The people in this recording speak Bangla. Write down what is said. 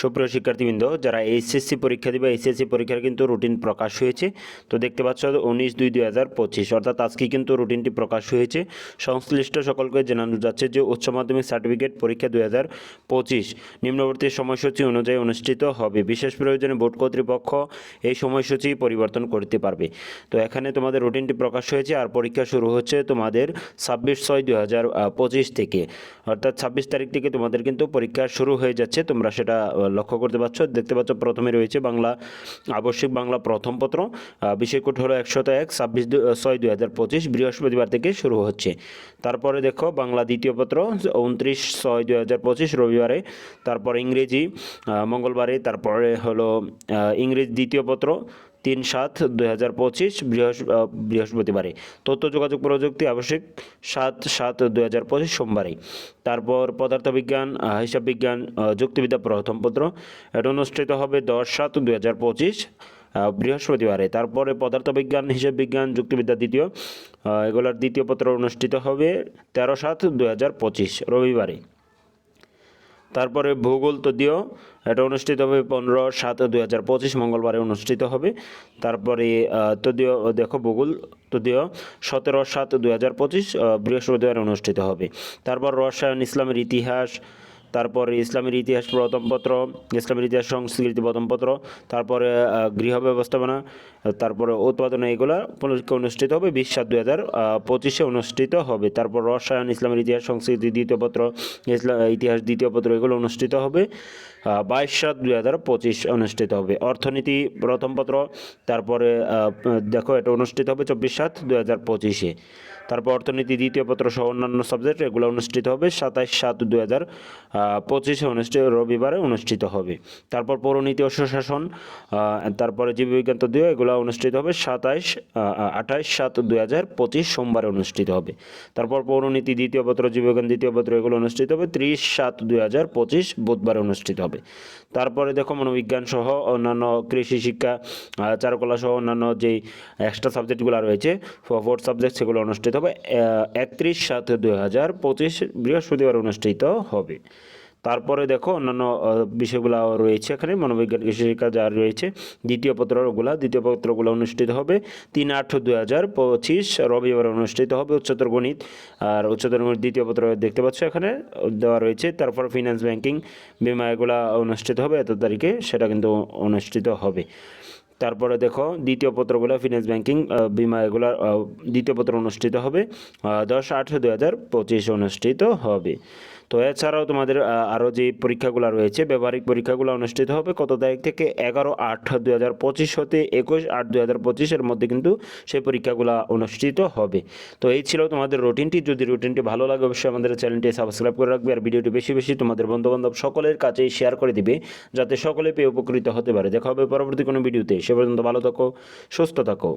সুপ্রিয় শিক্ষার্থীবৃন্দ, যারা এইচএসসি পরীক্ষা দিবে, এইচএসসি পরীক্ষার কিন্তু রুটিন প্রকাশ হয়েছে। তো দেখতে পাচ্ছ, উনিশ দুই দুই হাজার পঁচিশ, অর্থাৎ আজকে কিন্তু রুটিনটি প্রকাশ হয়েছে। সংশ্লিষ্ট সকলকে জানানো যাচ্ছে যে, উচ্চ মাধ্যমিক সার্টিফিকেট পরীক্ষা দুই হাজার পঁচিশ নিম্নবর্তী সময়সূচি অনুযায়ী অনুষ্ঠিত হবে। বিশেষ প্রয়োজনে বোর্ড কর্তৃপক্ষ এই সময়সূচি পরিবর্তন করতে পারবে। তো এখানে তোমাদের রুটিনটি প্রকাশ হয়েছে, আর পরীক্ষা শুরু হচ্ছে তোমাদের ছাব্বিশ ছয় দুই হাজার পঁচিশ থেকে। অর্থাৎ ছাব্বিশ তারিখ থেকে তোমাদের কিন্তু পরীক্ষা শুরু হয়ে যাচ্ছে, তোমরা সেটা লক্ষ্য করতে পারছ? দেখতে পাচ্ছ প্রথমে রয়েছে বাংলা আবশ্যিক বাংলা প্রথম পত্র। বিষয়কোট হলো একশত এক, ছাব্বিশ ছয় দুই হাজার পঁচিশ, বৃহস্পতিবার থেকে শুরু হচ্ছে। তারপরে দেখো বাংলা দ্বিতীয় পত্র, উনত্রিশ ছয় দুই হাজার পঁচিশ, রবিবারে। তারপর ইংরেজি মঙ্গলবারে। তারপরে হলো ইংরেজি দ্বিতীয় পত্র তিন সাত দুই হাজার পঁচিশ বৃহস্পতিবারে। তথ্য, যোগাযোগ, প্রযুক্তি, আবশ্যিক, সাত সাত দুই হাজার পঁচিশ সোমবারে। তারপর পদার্থবিজ্ঞান হিসাব বিজ্ঞান যুক্তিবিদ্যা প্রথম পত্র। এটা অনুষ্ঠিত হবে দশ সাত দুই হাজার পঁচিশ বৃহস্পতিবারে। তারপরে পদার্থবিজ্ঞান হিসাব বিজ্ঞান যুক্তিবিদ্যা দ্বিতীয়। এগুলোর দ্বিতীয় পত্র অনুষ্ঠিত হবে তেরো সাত দুই হাজার পঁচিশ রবিবারে। তারপরে ভূগোল তদীয় এটা অনুষ্ঠিত হবে পনেরো সাত দুই হাজার পঁচিশ, মঙ্গলবারে অনুষ্ঠিত হবে। তারপরে তদীয় দেখো ভূগোল তদীয় সতেরো সাত দুই হাজার পঁচিশ বৃহস্পতিবার অনুষ্ঠিত হবে। তারপর রসায়ন, ইসলামের ইতিহাস তারপরে ইসলামের ইতিহাস প্রথম পত্র, ইসলামের ইতিহাস সংস্কৃতি প্রথম পত্র, তারপরে গৃহ ব্যবস্থাপনা, তারপরে উৎপাদনা, এগুলা অনুষ্ঠিত হবে বিশ সাত দুই হাজার পঁচিশে অনুষ্ঠিত হবে। তারপর রসায়ন, ইসলামের ইতিহাস সংস্কৃতি দ্বিতীয় পত্র ইসলাম ইতিহাস দ্বিতীয় পত্র, এগুলো অনুষ্ঠিত হবে বাইশ সাত দুই হাজার পঁচিশ অনুষ্ঠিত হবে। অর্থনীতি প্রথম পত্র, তারপরে দেখো এটা অনুষ্ঠিত হবে চব্বিশ সাত দুই হাজার পঁচিশে। তারপর অর্থনীতি দ্বিতীয় পত্র সহ অন্যান্য সাবজেক্ট এগুলো অনুষ্ঠিত হবে সাতাইশ সাত দুই হাজার পঁচিশে অনুষ্ঠিত রবিবারে অনুষ্ঠিত হবে। তারপর পৌরনীতি ও সুশাসন তারপরে জীববিজ্ঞান তদীয় এগুলো অনুষ্ঠিত হবে সাতাইশ আঠাইশ সাত দুই হাজার পঁচিশ সোমবারে অনুষ্ঠিত হবে। তারপর পৌরনীতি দ্বিতীয় পত্র, জীববিজ্ঞান দ্বিতীয় পত্র এগুলো অনুষ্ঠিত হবে ত্রিশ সাত দুই হাজার পঁচিশ বুধবারে অনুষ্ঠিত হবে। তারপরে দেখো মনোবিজ্ঞান সহ অন্যান্য কৃষি শিক্ষা চারুকলা সহ অন্যান্য যেই এক্সট্রা সাবজেক্টগুলো রয়েছে ফোর্থ সাবজেক্ট সেগুলো অনুষ্ঠিত হবে একত্রিশ সাত দুই হাজার পঁচিশ বৃহস্পতিবার অনুষ্ঠিত হবে। তারপরে দেখো, অন্যান্য বিষয়গুলো রয়েছে এখানে, মনোবিজ্ঞান কৃষি শিক্ষা যা রয়েছে, দ্বিতীয় পত্রগুলো দ্বিতীয় পত্রগুলো অনুষ্ঠিত হবে। তিন আট দুই হাজার পঁচিশ রবিবার অনুষ্ঠিত হবে উচ্চতর গণিত। আর উচ্চতর গণিত দ্বিতীয় পত্র দেখতে পাচ্ছ এখানে, দেওয়া রয়েছে। তারপর ফিনান্স ব্যাংকিং বিমা এগুলো অনুষ্ঠিত হবে, এত তারিখে সেটা কিন্তু অনুষ্ঠিত হবে। তারপরে দেখো, দ্বিতীয় পত্রগুলো ফিনান্স ব্যাংকিং বিমা এগুলোর দ্বিতীয় পত্র অনুষ্ঠিত হবে দশ আট দু হাজার পঁচিশ অনুষ্ঠিত হবে। তো এছাড়াও তোমাদের আরও যে পরীক্ষাগুলো রয়েছে, ব্যবহারিক পরীক্ষাগুলো অনুষ্ঠিত হবে কত তারিখ থেকে? এগারো আট দুই হাজার পঁচিশ হতে একুশ আট দুই হাজার পঁচিশের মধ্যে কিন্তু সেই পরীক্ষাগুলো অনুষ্ঠিত হবে। তো এই ছিল তোমাদের রুটিনটি। যদি রুটিনটি ভালো লাগে, অবশ্যই আমাদের চ্যানেলটি সাবস্ক্রাইব করে রাখবে। আর ভিডিওটি বেশি বেশি তোমাদের বন্ধুবান্ধব সকলের কাছেই শেয়ার করে দিবে, যাতে সকলে পেয়ে উপকৃত হতে পারে। দেখা হবে পরবর্তী কোনো ভিডিওতে। সে পর্যন্ত ভালো থাকো, সুস্থ থাকো।